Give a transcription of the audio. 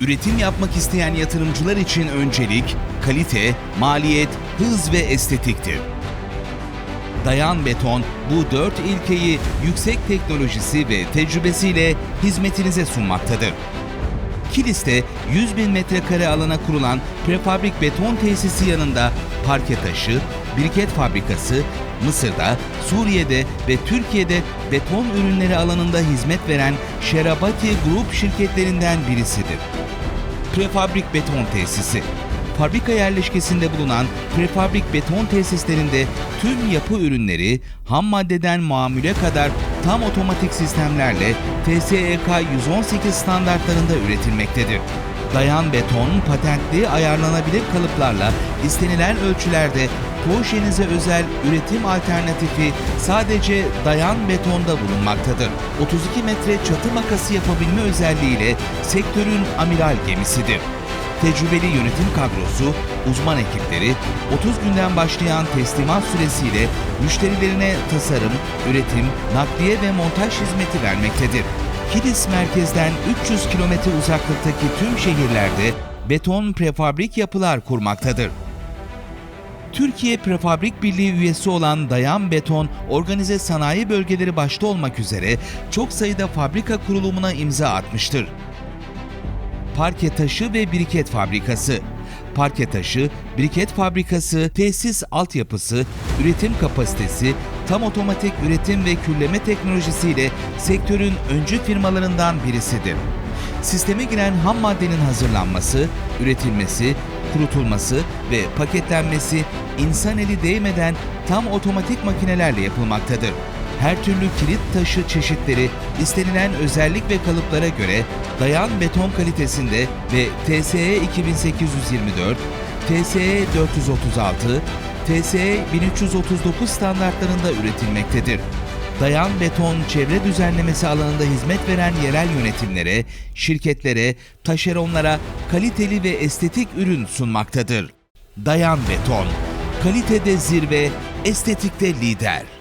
Üretim yapmak isteyen yatırımcılar için öncelik, kalite, maliyet, hız ve estetiktir. Dayan Beton bu dört ilkeyi yüksek teknolojisi ve tecrübesiyle hizmetinize sunmaktadır. Kilis'te 100 bin metrekare alana kurulan prefabrik beton tesisi yanında parke taşı, biriket fabrikası, Mısır'da, Suriye'de ve Türkiye'de beton ürünleri alanında hizmet veren Şerabati Grup şirketlerinden birisidir. Prefabrik beton tesisi. Fabrika yerleşkesinde bulunan prefabrik beton tesislerinde tüm yapı ürünleri ham maddeden mamule kadar tam otomatik sistemlerle TSEK 118 standartlarında üretilmektedir. Dayan beton patentli ayarlanabilir kalıplarla istenilen ölçülerde projenize özel üretim alternatifi sadece dayan betonda bulunmaktadır. 32 metre çatı makası yapabilme özelliğiyle sektörün amiral gemisidir. Tecrübeli yönetim kadrosu, uzman ekipleri 30 günden başlayan teslimat süresiyle müşterilerine tasarım, üretim, nakliye ve montaj hizmeti vermektedir. Kilis merkezden 300 kilometre uzaklıktaki tüm şehirlerde beton prefabrik yapılar kurmaktadır. Türkiye Prefabrik Birliği üyesi olan Dayan Beton, organize sanayi bölgeleri başta olmak üzere çok sayıda fabrika kurulumuna imza atmıştır. Parke taşı ve biriket fabrikası. Parke taşı, biriket fabrikası, tesis altyapısı, üretim kapasitesi, tam otomatik üretim ve külleme teknolojisiyle sektörün öncü firmalarından birisidir. Sisteme giren ham maddenin hazırlanması, üretilmesi, kurutulması ve paketlenmesi insan eli değmeden tam otomatik makinelerle yapılmaktadır. Her türlü kilit taşı çeşitleri istenilen özellik ve kalıplara göre dayan beton kalitesinde ve TSE 2824, TSE 436, TSE 1339 standartlarında üretilmektedir. Dayan Beton çevre düzenlemesi alanında hizmet veren yerel yönetimlere, şirketlere, taşeronlara kaliteli ve estetik ürün sunmaktadır. Dayan Beton, kalitede zirve, estetikte lider.